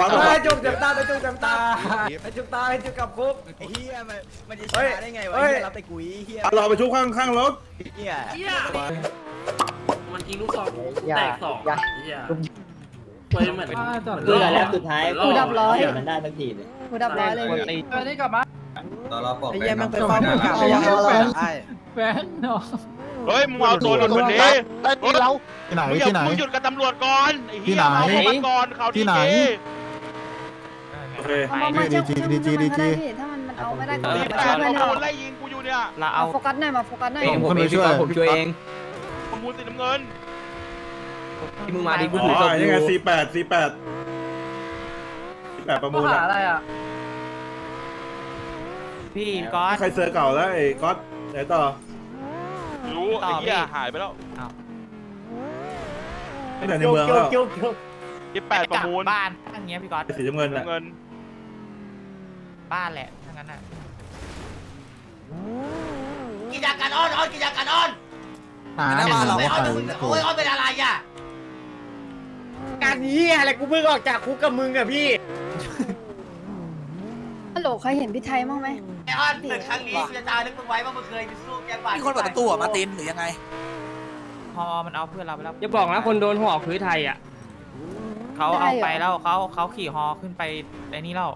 ขวาขวาไอ้จุกเต็มตาไอ้จุกเต็มตาไอ้จุกตาไอ้จุกกับคุก ไอ้เฮียมันมันจะชเฮ้ยนะได้ไงวะเฮ้ยเฮียรับแต่กุยเฮียเอาเราไปชุบข้างข้างรถเฮียมันทิ้งลูกซองอย่าแตกสองอย่าเหี้ยเว้ยเหมือนเพื่อแล้วสุดท้ายกูดับร้อยมันได้ทั้งทีเลยกูดับร้อยเลยตีเออนี่กลับมาไอ้เฮียมันไปฟ้องผู้กำกับเอาเอาเอาไอ้แฟนเนาะเฮ้ยมึงเอาตัวหลุดคนนี้ใต้ตีนเราที่ไหนมึงอย่าที่ไหนมึงหยุดกับตำรวจก่อนไอ้เหี้ยที่ไหนเอาพวกมันก่อนเขาที่ไหนดีโอเคเอามามาเชื่อมเชื่อมเชื่อมมันก็ได้พี่ถ้ามันมันเอาไม่ได้ก็ๆมาตีแปช่วยดเพื่อนเอาเราคนไล่ยิงกูอยู่เนี่ยเราเอาเอาโฟกัสหน่อยมาโฟกัสหน่อยผมคนไปช่วยผมช่วยเองประมูลสีน้ำเงินที่มึงมาดิกูอ๋ถือศอพอยังไงยู่สี่แปดสี่แปดสี่แปดประมูลหาอะอะไรอะพี่ก๊อตใครเซอร์เก่าแล้วไอ้ก๊อตไหนต่อรู้ต่ไอ้อเหี้ยพี่หายไปแล้วตั้งแต่ในเมืองแล้วที่แปดประมูลบ้านทั้งเงี้ยพี่ก๊อตสีน้ำเงินน่ะน้ำเงิน บ้านแหละทั้งนั้นน่ะกิจการอ้อนอ้อนกิจการอ้อนหาหนึ่งเราไม่ก็อ้อนไปมึงโอ้ยอ้อนเป็นอะไรอะการนี้อะไรกูเพิ่งออกจากคุกกับมึงอะพี่ฮัลโหลใครเห็นพี่ไทยบ้างไหมไอ้อ้อนหนึ่งครั้งนี้กูจะจารึกมึงไว้ว่ามึงเคยไปสู้แกงบาดมีคนเปิดประตูอะมาตินหรือยังไง พอมันเอาเพื่อนเราไปแล้วอย่าบอกนะคนโดนห่อคือไทยอะ เขาเอาไปแล้วเขาเขาขี่ฮอขึ้นไปไอ้นี่แล้ว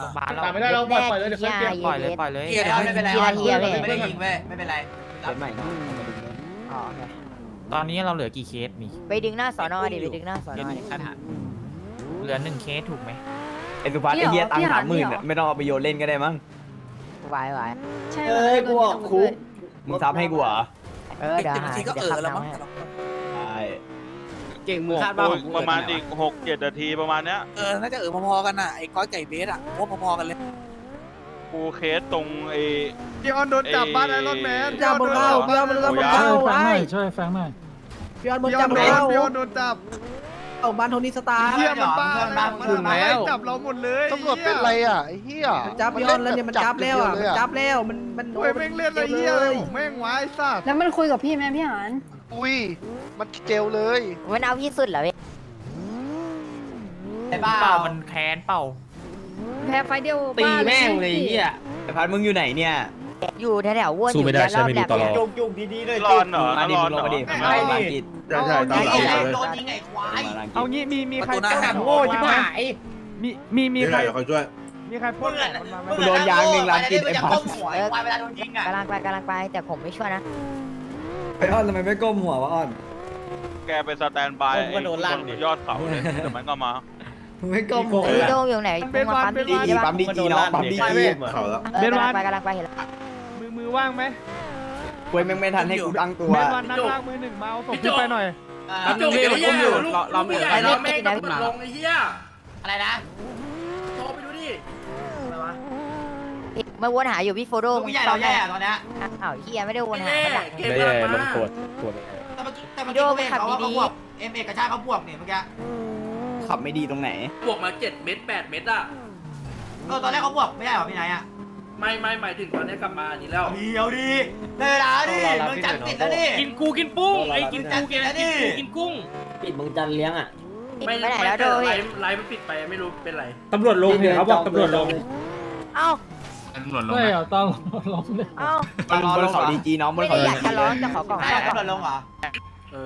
โรงพยาบาลแล้วไม่ได้เราปล่อยเลยเดี๋ยวเพื่อนเก็บปล่อยเลยปล่อยเลยเฮียไม่เป็นไรอ้อนไม่ได้ยิงเว้ยไม่เป็นไรเกิดใหม่เนาะอ๋อโอเคตอนนี้เราเหลือกี่เคสมีไปดึงหน้าสอนอดิไปดึงหน้าสอนอดิ เหลือหนึ่งเคสถูกไหมไอ้สุภัสไอ้เหี้ยตังค์สามหมื่นอะไม่ต้องเอาไปโยนเล่นก็ได้มั้งไหวไหวใช่เอ้ยกูออกคุกมึงซับให้กูเหรอเออเดี๋ยวหาทีก็เออแล้วมั้งใช่เก่งหมวกโอ้ยประมาณอีกหกเจ็ดนาทีประมาณเนี้ย เออ น่าจะเออพอๆกันน่ะ ไอ้ก้อยไก่เบสอะว่าพอๆกันเลย กูเคสตรงไอ้ พี่ออนโดนจับบ้านไอรอนแมนจับบนเข้าเพื่อนมันจับบนเข้าไอ้ช่วยแฟงหน่อยพี่ออนบนพี่ออจันบโดเข้านพี่ออนโดนจับเอาบ้านโทนี่สตาร์เฮียมันบ้าบ้ามันคุณมาแล้ไล่วจับเราหมดเลยตำรวจเป็นไรอะไอ้เหี้ยจับพี่ออนแล้วเนี่ยมันจับแล้วอะมันจับแล้วมันมันโอ้ยแม่งเล่นอะไรเฮียอะไรของแม่งวะไอ้สัสแล้วมันคุยกับพี่ไหมพี่หาน อุ้ย มันเจลเลย มันเอาพี่สุดเหรอพี่ไอ้บ้าเป่ามันแค้นเป่า แพ้ไฟเดียวตีแม่งเลยเฮียไอ้พัดมึงอยู่ไหนเนี่ยอยู่แถวๆวนอยู่รอบแบบเนี้ยจุกจุกดีๆเลยร้อนเหรอมาดิร้อมึนงลเหรงอมาดิไม่มาดิลังกิจใช่ใช่ตามไอ้หลังแรเลยโดนยิงไอ้ควาย มาลังกิเอาจงี้มีมีใครประตูหน้าปล้นโง่ชิบหาย มีมีมีนี่ใคไงรเดี๋ยวเขาช่วยมีใครปล้นมึงของอะมันมาไหมมึงโดนยางหนึ่งล้านกินไอ้ไอ้พัพัดดหัวไอ้ควายเวลาโดนยิงอะกำลังไปกำลังไปแต่ผมไม่ช่วยนะ ไอ้อ้อนทำไมไม่ก้มหัววะอ้อนแกเป็นสแตนบายไอ้คนยอดเขาเลยเดี๋ยวมันก็มาไม่ก้มหัวพี่โดงอยู่ไหนเป็นวันเป็นดีวันจีปั๊มดีจีน้องปั๊มดีจีเขาแล้วเออกำลังไปกำลังไปเห็นแล้วมือมือว่างไหมคุยแม่งไม่ทันให้กูตั้งตัวเป็นวันนักล่างมือหนึ่งมาเอาศพขึ้นไปหน่อย พี่จุกเดี๋ยวแย่ลูกลูกผู้ใหญ่เราแม่งต้องลงไอ้เหี้ยอะไรนะ มาวนหาอยู่พี่โฟโดลูกผู้ใหญ่เราแย่อะตอนเนี้ยอ้าวเฮียไม่ได้วนหาแย่ไม่ดัก เกมอะไรมาแต่เมื่อกี้แต่เมื่อกี้เขาเห็นเขาว่าเขาบวกเอ็มเอกระชากเขาบวกเนี่ยเมื่อกี้ขับไม่ดีตรงไหน บวกมาเจ็ดเม็ดแปดเม็ดอะ เออตอนแรกเขาบวกไม่ได้หรอพี่นายอะไม่ไม่หมายถึงตอนนี้กลับมานี่แล้วเอาดีเอาดีได้เวลาดิมึงจัดปิดแล้วดิ กินกูกินปุ้งไอ้กินกูกินกินกูกินกุ้ง ปิดมึงจันเลี้ยงอะไม่ไปไหนไม่แล้วโดไลยฟ์ไลฟ์มันปิดไปไม่รู้เป็นไร ตำรวจลงเนี่ยเขาบอกตำรวจลง เอ้า ไม่เอาต้องลงเลยเอ้าบนบนเขาดีจีน้องบไม่นได้เขาอยากจะร้องแต่ขอกล่องได้ได้ตำรวจลงเหรอ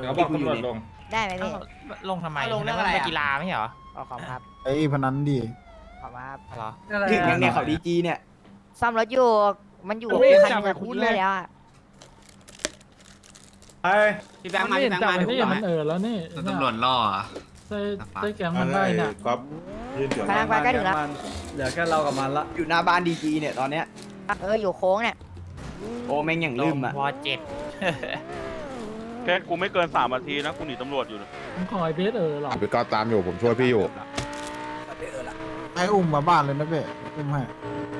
เขาบอกตำรวจลง ได้ไหมพี่ลงทำไมลงเรื่องอะไรอะไปกีฬาไม่ใช่เหรอขอขอบครับไอ้พนันดิขอบครับเหรอถึงยังเนี่ยเขาดีจีเนี่ยซ่อมรถอยู่มันอยู่ไม่เห็นคันจับหนึงไปอะคุ้คุณนเลยแล้วอะไอ้พี่แบงค์มาพี่แบงค์มาพี่แบงค์มาเออแล้วนี่ตำรวจล่อ ใช่ใช่แกงอัมันนนั้นได้ไอ้เนี่ยก๊อฟยืนเดี๋ยวกำลังไปใกล้ถึงแล้วเหลือแค่เรากับมันละอยู่หน้าบ้านดีจีเนี่ยตอนเนี้ยเอออยู่โค้งเนี่ยโอ้แม่งอย่างลืมอะวอเจ็ดแค่กูไม่เกินสามนาทีนะกูหนีตำรวจอยู่ผมขอไอเบสเออหรอพี่ก็ตามอยู่ผมช่วยพี่อยู่ไอ้อุ้มมาบ้านเลยนะเพ่อุ้มให้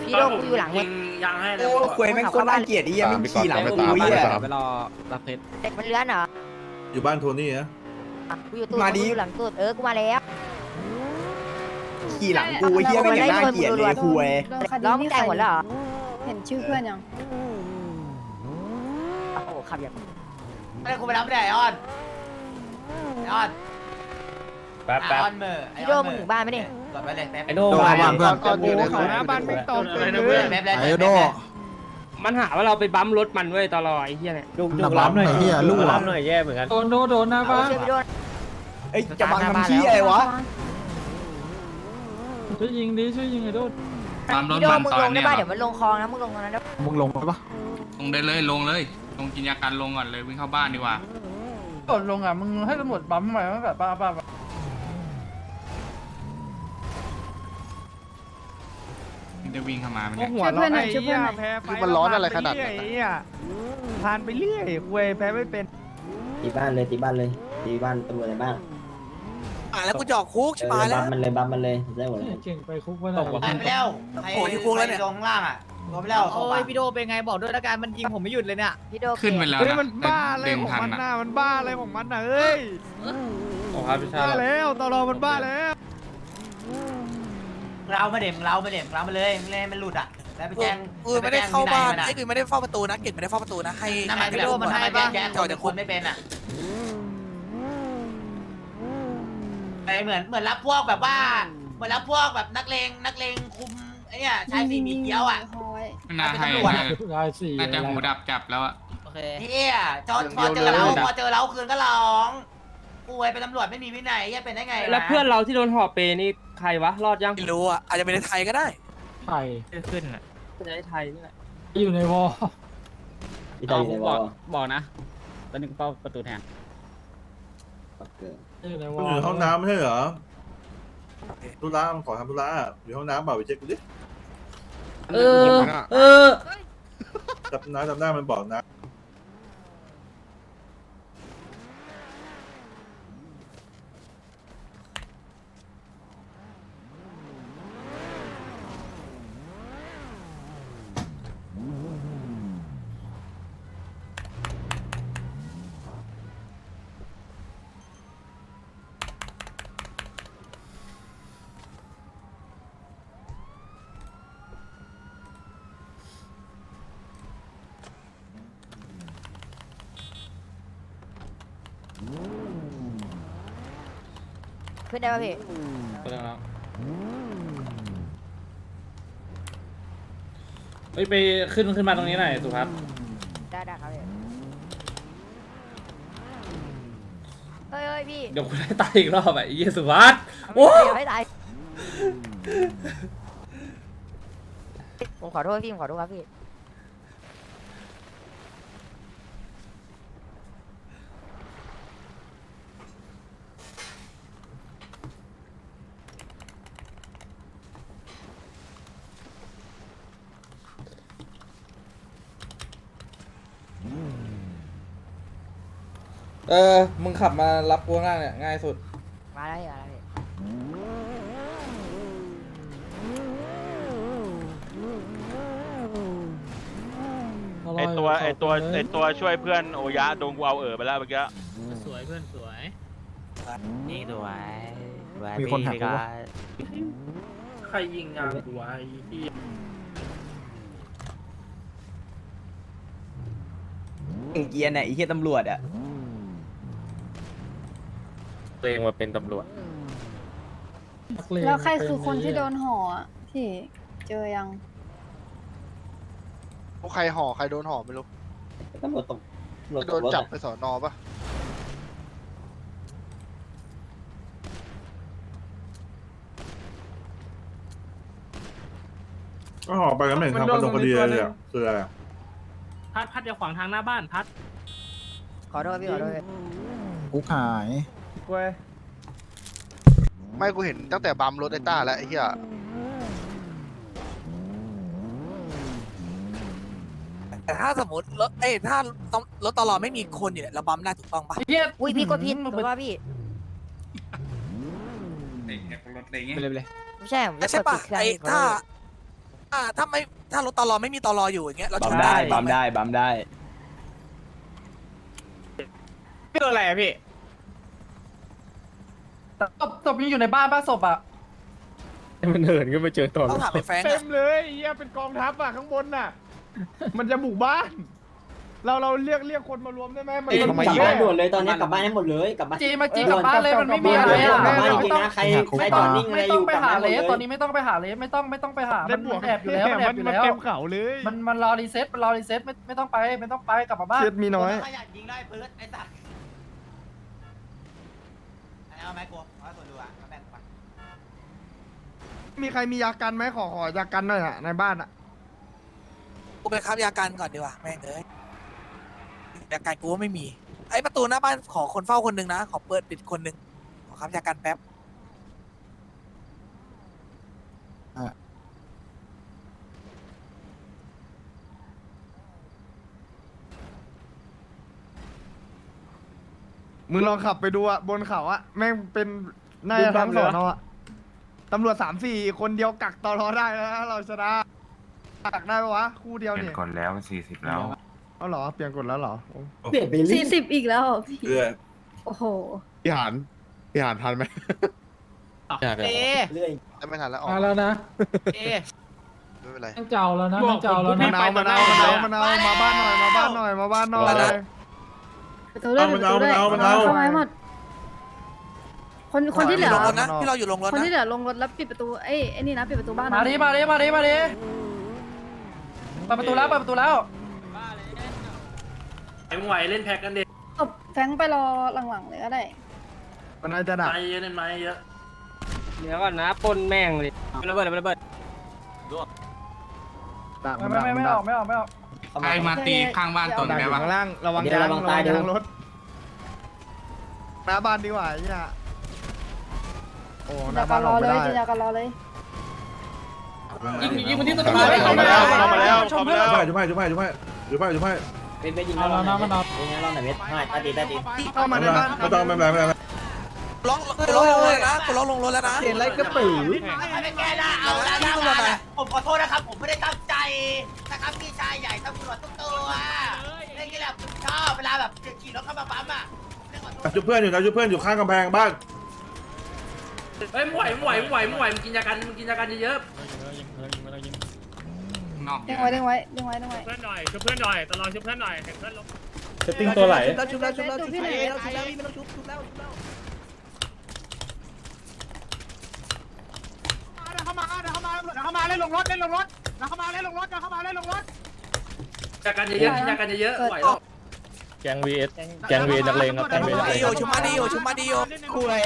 พี่โดงกูอยู่หลังยิเนี่ยงยังให้แล้วโอ้ควยแม่งโคตรน่าเกลียดไอ้เหี้ยังไม่ขี่หลังกูเหี้ยไปรอรับเพชรเด็กมันเลื้อนเหรออยู่บ้านโทนี่นะอะ กูอยู่ตู้มาดิ กูอยู่หลังตู้เออกูมาแล้ว ขี่หลังกูไอ้เหี้ยแม่งอย่างน่าเกลียดเลยควยโดนคดีร้องนี่แต่งหมดแล้วเหรอเห็นชื่อเพื่อนยัง โอ้โหขับอย่างไม่ได้กูไปรับไม่ได้ไอออนไอออนแป๊บไอแป๊บออนเมอร์ไอพี่อโดอนมึเมงอถึร์งบ้านไหมเนี่ยจอดไว้เลยแป๊บไอ้โดโดนบ้านเพื่อนก่อนโอ้เขาหน้าบ้านไม่ตอบเลยเลยแป๊บเลยไอ้โด มันหาว่าเราไปบัมรถมันเว้ยตลอดไอ้เหี้ยเนี่ย จุกหนักล้ำหน่อยเหี้ยลูกรับหน่อยแย่เหมือนกัน โดนโดนโดนหน้าบ้าน เอ้ยจะบังทำชี้อะไรวะช่วยยิงดิช่วยยิงไอ้โดนตามรถพี่โดมันมึงตอลนงเนี้ได้ยป่ะเดี๋ยวมันลงคลองนะมึงลงตรงนั้นได้ปะมึงลงไปปะลงได้เลยลงเลย ลงกินยากันลงก่อนเลยวิ่งเข้าบ้านดีกว่า กดลงอะมึงให้ตำรวจบัมใหม่ตั้งแต่ป้าป้าจะวิ่งเข้ามามันโอ้เนี่ยหัวเราะไอ้เหี้ยแพ้ไฟมันร้อนอะไรขนาดนั้นไอ้เหี้ยผ่านไปเรื่อยเว้ยแพ้ไม่เป็นตีบ้านเลยตีบ้านเลยตีบ้านตำรวจในบ้าน อ่าแล้วกูจะออกคุกชิบหายแล้ว มันเลยบัมมันเลยได้หมดเลยเก่งไปคุกไปไหนหายไปแล้วใครโอ้ยคุกแล้วเนี่ย ใครลงข้างล่างอะลงไปแล้วโอ้ยพี่โดเป็นไงบอกด้วยละกันมันยิงผมไม่หยุดเลยเนี่ย พี่โดขึ้นไปแล้วเฮ้ยนะมันบ้าอะไรเด้งของทันมันอะน่ะมันบ้าอะไรของมันน่ะเอ้ยโอ้ครับพี่ชาบ้าแล้วตลอมันบ้าแล้วเรามาเด็มเรามาเด็มเรามาเลยมึงเล่นมันหลุดอะแล้วไปแจ้งเออไม่ได้เข้าบ้านปแจ้งไอ้คือไม่ได้เฝ้าประตูนะเก่งไม่ได้เฝ้าประตูนะให้นั่นหมายให้ถึงพี่โดมันให้แจ้ป่ะงแจ้งจอดจากคคุกนไม่เป็นอะ ไอเหมือนเหมือนรับพวกแบบว่าเหมือนรับพวกแบบนักเลงนักเลงคุมไอ้เนี่ยชายสีมีเกี้ยวอะไม่น่าให้เป็นตำรวจอะ รายสี่น่าจะหูดับจับแล้วอะ โอเค เนี่ยจอพอเจอเราพอเจอเราคืนก็ร้องป่วยเป็นตำรวจไม่มีวินัยแย่เป็นได้ไงะแล้วเพื่อนเราที่โดนห่อเปนี่ใครวะ รอดยังไม่รู้อะ อาจจะเป็นในไทยก็ได้ ไข่ขึ้นอะเป็นไอ้ไทยนี่แหละอยู่ในวอลพี่ตายอยู่ในวอลบอกนะ ตอนนี้เป้าประตูแทนอ ยู่ในวมัอนลอยู่ห้องน้ำไม่ใช่เหรอธุระมันขอทำธุระอยู่ห้องน้ำเปล่าไปเช็คดูดิเออ เออจำน้าจำได้มันบอกนะ ขึ้นได้ป่ะพี่เฮ้ยไปขึ้นขึ้นมาตรงนี้หน่อยสุภัสได้ได้ครับพี่เฮ้ยเฮ้ยพี่เดี๋ยวคุณได้ตายอีกรอบอะไอ้เหี้ยสุภัสโอ้เดี๋ยวไม่ตายผมขอโทษพี่ผมขอโทษครับพี่ เออ มึงขับมารับกูข้างล่างเนี่ยง่ายสุด มาแล้วพี่มาแล้วพี่ไอตัวไอตัวไอตัวช่วยเพื่อนโอยะโดนกูเอาเอ๋อไปแล้วเมื่อกี้สวยเพื่อนสวย นี่สวยมีคนหักกูปะใครยิงงานกูวะไอ้เหี้ยเกียร์ไหนไอ้เหี้ยตำรวจอะ ตัวเองมาเป็นตำรวจ แล้วใครคือคนที่โดนห่อพี่เจอยังใครห่อใครโดนห่อไม่รู้ตำรวจตกโดนจับไปสอนอปะก็ห่อไปกันไม่เห็นทำกระดงคดีเลยอะคืออะไรอะพัดพัดอย่าขวางทางหน้าบ้านพัดขอโทษพี่ขอโทษพี่กูหาย เว้ยไม่กูเห็นตั้งแต่บัมรถไอ้ต้าแล้วไอ้เหี้ยแต่ถ้าสมมติรถเอ้ยถ้ารถตลอดไม่มีคนอยู่เนี่ยเราบัมได้ถูกต้องปะอุ้ยพี่กดผิดถูกป่ะพี่รถอะไรเงี้ย ไปเลยไปเลยไม่ใช่ผมจะใช่กดปะผิดเครื่องไอ้พี่ขอโทถ้าษอ่าถ้าไม่ถ้ารถตลอดไม่มีตลออยู่อย่างเงี้ยเราบัชมนได้ได้บัมได้บัมได้พี่โดนอะไรอะพี่ ศพศพยังอยู่ในบ้านป้าศพอะมันเหินขึ้นมาเจอตอนต้องถามไปแฟรงค์เต็อะมเลยเฮียเป็นกองทัพอะข้างบนน่ะ มันจะบุกบ้าน เราเราเรียกเรียกคนมารวมได้ไหมมันกลับมันบ้านด่วนเลยตอนนี้กลับบ้านให้หมดเลยกลับบ้านจีมาจีกลับบ้านเลยมันไม่มีอะไรอะกลับบ้านไม่ต้องใครใครไม่ต้องไม่ต้องไปหาเลสตอนนี้ไม่ต้องไปหาเลสไม่ต้องไม่ต้องไปหามันมันแอบอยู่แล้วมันแอบอยู่แล้ว เต็มเขาเลยมันมันรอรีเซ็ตมันรอรีเซ็ตไม่ไม่ต้องไปไม่ต้องไปกลับมาบ้านเช็ดมีน้อย ขยันยิงได้เพิร์ดไอ้สัตว์ เอาไหมกูเอาส่วนดูอะเอาแบ่งไปมีใครมียากันไหมขอขอยากันหน่อยอะในบ้านอะกูไปค้ายากันก่อนดีกว่าแม่งเอ้ยยากันกูว่าไม่มี ไอ้ประตูหน้าบ้านขอคนเฝ้าคนหนึ่งนะ ขอเปิดปิดคนหนึ่งขอค้ายากันแป๊บ มึงลองขับไปดูอะบนเขาอะแม่งเป็นน่าจะทั้งสอนอะตำรวจสามสี่คนเดียวกักตอรอได้แล้วนะเราชนะกักได้ปะวะ คู่เดียวเนี่ยก่อนแล้วสี่สิบแล้ว เอาเหรอ เปลี่ยนกฎแล้วเหรอโอ้สี่สิบอีกแล้วเหรอพี่เพื่อโอ้โห พี่หานพี่หานทันไหมเอไม่ทันแล้วออกมาแล้วนะเอ ไม่เป็นไรต้องเจ้าแล้วนะต้องเจ้าแล้วมะนะนาวมะนาวมะนาวมะนาวมาบ้านหน่อยมาบ้านหน่อยมาบ้านหน่อย ประตูด้วยเอาปมันระเอาตูด้วยมันเอามันเอา เข้ามาให้หมด คนคนที่เหลือ ลงรถนะที่เราอยู่ลงรถคนนะที่เหลือลงรถแล้วปิดประตูเอ้ยไอ้นี่นะปิดประตูบ้านนะมาดิมาดิมาดิมาดิเปิดประตูแล้วเปิดประตูแล้วมึงไหวเล่นแพ็กกันเด็กตบแฟงไปรอหลังๆเลยก็ได้ มันน่าจะดักไม้เยอะเล่นไม้เยอะเดี๋ยวก่อนนะปนแม่งเลยระเบิดระเบิดดักไม่ไม่ไม่ไม่ออกไม่ออกไม่ออก ใครมาตีข้างบ้านตนดักอได้ยู่ปะข้างล่างระวังยางระวังยางรถหน้าบ้านดีกว่าไอ้เนี่ยโอ้หจินน้าตบ้านรอออกเลไม่ยได้จินตรอเลยยิงยิงคนที่ตะเข้ามามาเข้าแล้มาวเข้ามาแล้วเข้ามาแล้วเข้ามาแล้วจุ๊บให้จุ๊บให้จุ๊บให้จุ๊บให้จุ๊บให้เอาแล้วนะมันเอาเข้ามาในบ้านไม่ต้องไม่เป็นไรไม่เป็นไรล็อกล็อกลงรถแล้วนะกูล็อกลงรถแล้วนะเห็นไรก็ปื้ไม่เป็นแก้ละเอาละนะผมขอโทษนะครับผมไม่ได้ตั้งใจ นะครับพี่ชายใหญ่ตำรวจทุกตัวเล่นกี่แหละผมชอบเวลาแบบขี่รถเข้ามาปั๊มอะจุ๊บเพื่อนอยู่นะจุ๊บเพื่อนอยู่ข้างกำแพงบ้านเฮ้ยมึงไหวมึงไหวมึงไหวมึงไหวมึงกินยากันมึงกินยากันเยอะนอกเยเด้งอะไว้เด้งไว้เด้งไว้เด้งไว้เพื่อนหน่อยช่วยเพื่อนหน่อยตลอดช่วยเพื่อนหน่อยเห็นเพื่อนล้มจะติ้งตัวไหลชุบแล้วชุบแล้วชุบแล้วชุบแล้วเข้ามาเข้ามาเข้ามาเล่นลงรถเล่นลงรถ เข้ามาเล่นลงรถเข้ามาเล่นลงรถยากันเยอะๆกินยากันเยอะๆไหวแล้วแกงวีเอสแกงวีนักเลงครับแกงวีนักเลดีงโอชุมาดีโอชุมาดีโอคุย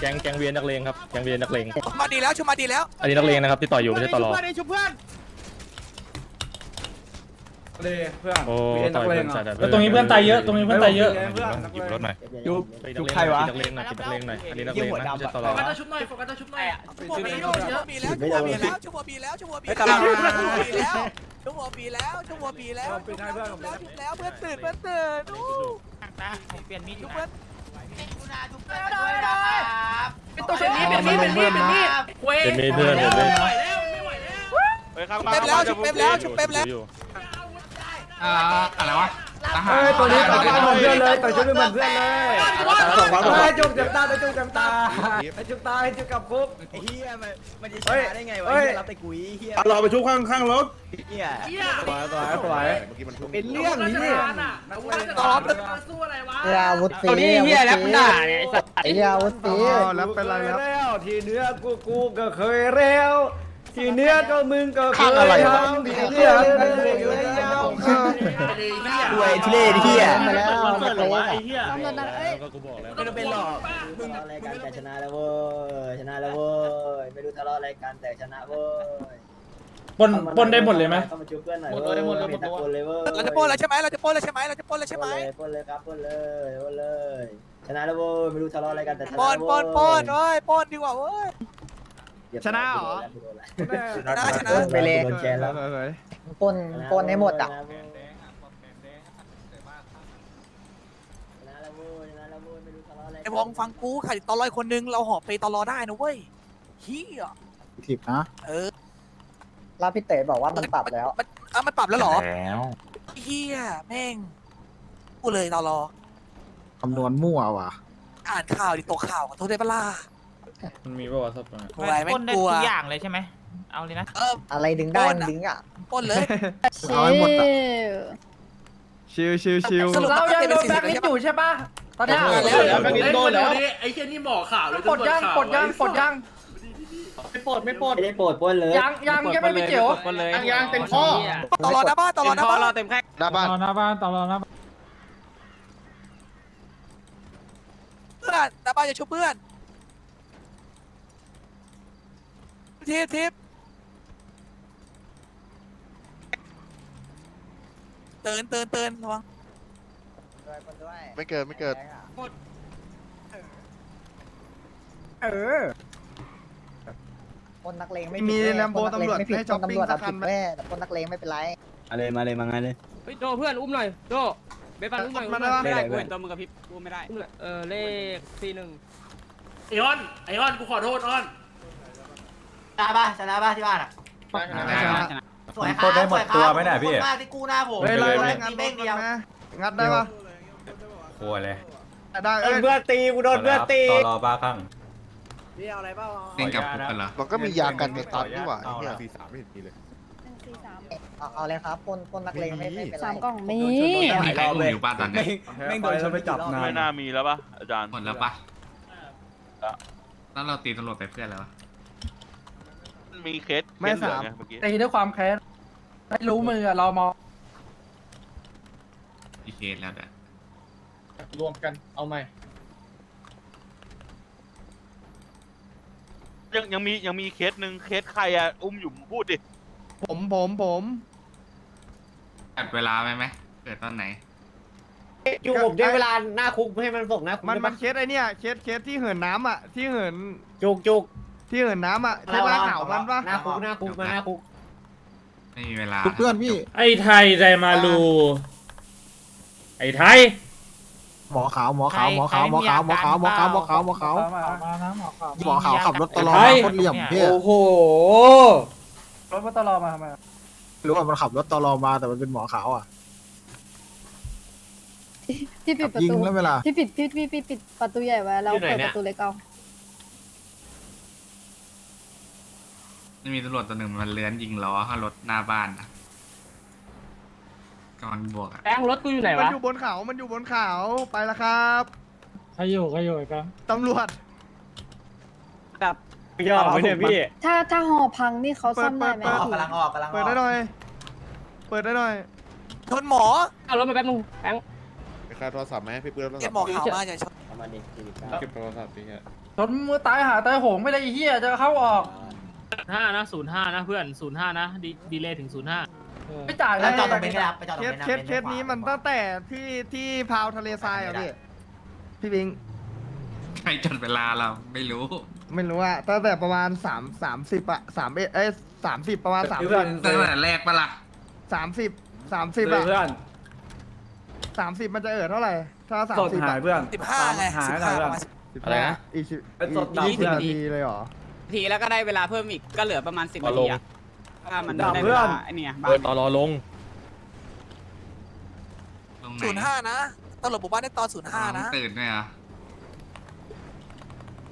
แกงแกงวีนักเลงครับแกงวีนักเลงมาดีแล้วชุมาดีแล้ว อันนี้นักเลงนะครับที่ต่อยอยู่ไม่ใช่ตลอดเพื่อน ชุบเพื่อนโอ้ต่อยเพื่อนจัดแล้วตรงนี้เพื่อนตายเยอะ ตรงนี้เพื่อนตายเยอะหยิบรถหน่อยยุบยุบใครวะ นักเลงหน่อยนักเลงหน่อยอันนี้นักเลงนะไม่ใช่ตลโฟอดกัสตัวชุบหน่อยโฟกัสตัวชุบหน่อยชุบมีแล้วชุบมีแล้วชุบมีแล้วชุบมีแล้วชุบมีแล้วชุบมีแล้วชุบมีแล้วชุบมีแล้วชุบแล้วชุบแล้วเพื่อนตื่นเพื่อนตื่นอู้ผมเปลี่ยนมีดอชุยู่บนะเพื่อนคุณอาชุบเพื่อนด้วยนะครับเป็นตัวเป็นมีดเป็นมีดเป็นมีดเป็นมีดเว้ยเป็นมีเพื่อนเป็นมีไม่ไหวแล้วไม่ไหวแล้วเฮ้ยข้างบ้านเป๊ปแล้วชุบเป๊ปแล้วชุบเป๊ปแล้ว อยู่ อ่าอะไรวะทหารตัวนี้ต่อชุดเหมือนเพื่อนเลยต่อชุดเหมือนเพื่อนเลยสองฟ้าสองฟ้าจุกจับตาจุกจับตาจุกตาให้จุกกับคุกเฮียมันมันจะชนะได้ไงวะเฮียรับไปกุยเฮียเอาเราไปชุบข้างข้างรถเฮียเหี้ยสวยสวยสวยเป็นเรื่องนี้ตอบสู้อะไรวะยาวุฒิตัวนี้เฮียแล้วด่าเนี่ยสัตว์ยาวุฒิแล้วเป็นไรแล้วทีเนื้อกูกูก็เคยแล้ว ทีเนื้อก็มึงก็เคยทำทีเนื้อก็เคยแล้วรวยทุเรศเฮียตำรวจนั่นเอ้ยก็กูบอกแล้วไม่ต้องเป็นหรอกมึงอะไรกันแต่ชนะแล้วเว้ยชนะแล้วเว้ยไม่รู้ทะเลาะอะไรกันแต่ชนะเว้ยปนปนได้หมดเลยไหมเข้ามาช่วยเพื่อนหน่อยหมดเลยหมดเลยหมดตัวเลยเว้ยเราจะปล้นแล้วใช่ไหมเราจะปล้นแล้วใช่ไหมเราจะปล้นแล้วใช่ไหมปนเลยครับปนเลยปนเลยชนะแล้วเว้ยไม่รู้ทะเลาะอะไรกันแต่ชนะปล้นปล้นปล้นเว้ยปล้นดีกว่าเว้ย ชนะเหรอ ชนะชนะ ไปเลย โดนแกนแล้วปนปนให้หมดอะ ไอ้วองฟังกูขาดตอลอยคนนึง เราหอบไปตอรอได้นะเว้ยเฮียทิปนะเออแล้วพี่เต๋บอกว่ามันปรับแล้ว มันอะมันปรับแล้วเหรอแล้วเฮียแม่งกูเลยตอรอคำนวณมั่วว่ะ อ่านข่าวดิตัวข่าวขอโทษได้ปะล่ะ มันมีป่าวะสับกลัวอะไรไม่พ่นได้กลัว ทุกอย่างเลยใช่ไหมเอาเลยนะเอออะไรดึงได้ปล้นอะดึงอะ ปล้นเลย เอาให้หมดอะ ชิวชิวชิวสรุป เรายังโดน40แบล็คลิสต์อยู่ใช่ปะตอนเนี้ยเออแล้วเล่นมาดูดิไอ้เหี้ยนี่หมอข่าวเลยปลดยังปลดยังปลดยังไม่ปลดไม่ปลดไม่ได้โปรดป้นเลยยังยังยังไม่มีเจียวคนเลยยางเต็มข้อตลอดหน้าบ้านตลอดหน้าบ้านเต็มแค่หน้าบ้าน หน้าบ้านตลอดนะเพื่อนหน้าบ้านจะช่วยเพื่อน ทิปทิปเตือนเตือนเตือนระวังด้วยคนด้วยไม่เกิดไม่เกิดเออ คนนักเลงไม่มีผิดแลมโบคนนักเลงตำรวจไม่ผิดให้คช้อนปปิ้งตำรวจสัอะกคัผินดไหมแม่แต่คนนักเลงไม่เป็นไรมาเลยมาเลยมาไงเลยโดเพื่อนอุ้มหน่อยโดเบปันอุ้มหน่อยมาได้ปะได้เลยเพื่อนตัวมึงกับพี่อุ้มไม่ได้เออเลขสี่หนึ่งไอออนไอออนกูขอโทษออน ชนะป่ะชนะป่ะที่บ้านอะสวยครับปล้นได้หมดตัวไหมเนี่ยพี่ขอบคุณมากที่กู้หน้าผมเฮ้ยไล่ไล่มีงัดรเบ้ถงมัเดียนวไหมงัดได้ปะกลัวเลยได้เอ้ยเพื่อนตีกูโดนเพื่อนตีต่อรอบ้าข้างพี่เอาอะไรเปล่าเล่นกับคุกกันเหรอ มันก็มียากันในตันนี่หว่าเอาไอ้เหี้ยละสี่สามไม่เห็นมีเลยเอาเอาเลยครับคนคนนักเลงไม่ไม่เป็นไรสามกล่องมีมีใครอุ้มอยู่ป้าตอนเนี้ยแม่งโดนชนไปจับนานไม่น่ามีแล้วป่ะอาจารย์หมดแล้วปะแล้วเราตีตำรวจไปเพื่อนแล้ววะ มีเคสไม่เคสเหลือสามไงเมื่อกี้ตีด้วยความแค้นไม่รู้มืออะเรามองมีเคสแล้วเด้อรวมกันเอาไหมยังยังมียังมีเคสหนึ่งเคสใครอะอุ้มอยู่พูดดิผมผมผมจัดเวลาไหมไหมเกิดตอนไหน อยู่ผมด้วยเวลาหน้าคุกให้มันส่งนะมันมันเคสไอเนี้ยเคสเคสที่เหินน้ำอะที่เหินจุกจุก ที่เหินน้ำอะใช่ปะข่าวมันปะหน้าคุกหน้าคุกมาหน้าคุกไม่มีเวลาเพื่อนพี่ไอ้ไทยใจมาลู ไอ้ไทย หมอขาวหมอขาวหมอขาวหมอขาวหมอขาวหมอขาวหมอขาวหมอขาวมานะหมอขาวหมอขาวขับรถตลอดคนเหลี่ยมพี่โอ้โหรถมาตลอดมาทำไมหรือว่ามันขับรถตลอมาแต่มันเป็นหมอขาวอะพี่ปิดประยิงตูแล้วเวลาพี่ปิดพี่พี่พี่ปิดประตูใหญ่ไว้แล้วเปิดประตูเล็กเอา ไม่มีตำรวจตัวหนึ่งมันเลื้อนยิงล้อข้างรถหน้าบ้านนะกำลังบวกอะแป้งรถกูอยู่ไหนมันวะอยู่บนเขา มันอยู่บนเขา ไปแล้วครับ ใครอยู่ใครอยู่กันตำรวจ ยอมไม่เนี่ยพี่ ถ้าถ้าหอพังนี่เขาซ่อมได้ไหมเปิดออกพี่กำลังออกกำลังออกเปิดได้หน่อย เปิดได้หน่อย ชนหมอเอารถมาแป๊บนึงแป้งไปค่าโทรศัพท์ไหมพี่เปื้อนโทรเก็ศับพท์หมอขาวมาอย่าชนประมาณนี้สี่สิบเก้าเก็บโทรศัพท์นี่ฮะจนมือตายหาตายโหงไม่ได้ไอ้เหี้ยจะเข้าออก ห้านะศูนย์ห้านะเพื่อนศูนย์ห้านะดีดีเลยถึงศูนย์ห้าไม่จ่ายเลแล้วยจอดตรงเบนซ์ก็ได้ไปจอดตรเคงสเบนซ์นะเคสเคสนี้มันตั้งแต่ที่ที่พาวทะเลทรายอะพี่พี่บิงใครจัดเวลาเราไม่รู้ ไม่รู้อะตั้งแต่ประมาณสามสามสิบอะสามเอ้ยสามสิบประมาณสามตั้งแต่แรกปะล่ะสามสิบสามสิบอะสามสิบมันจะเอิดเท่าไหร่ ถ้าสามสิบอะสิบห้าไงสิบห้าประมาณอะไรนะอีกสิบอีกยี่สิบนาทีเลยเหรอ ทีแล้วก็ได้เวลาเพิ่มอีกก็เหลือประมาณสิบนาทีอะถ้ามันได้เวลาไอ้เนี่ยบ้านต่อรอลง ตรงไหนศูนย์ห้านะตำรวจหมู่บ้านได้ตอนศูนย์ห้านะ ตื่นไหมอะ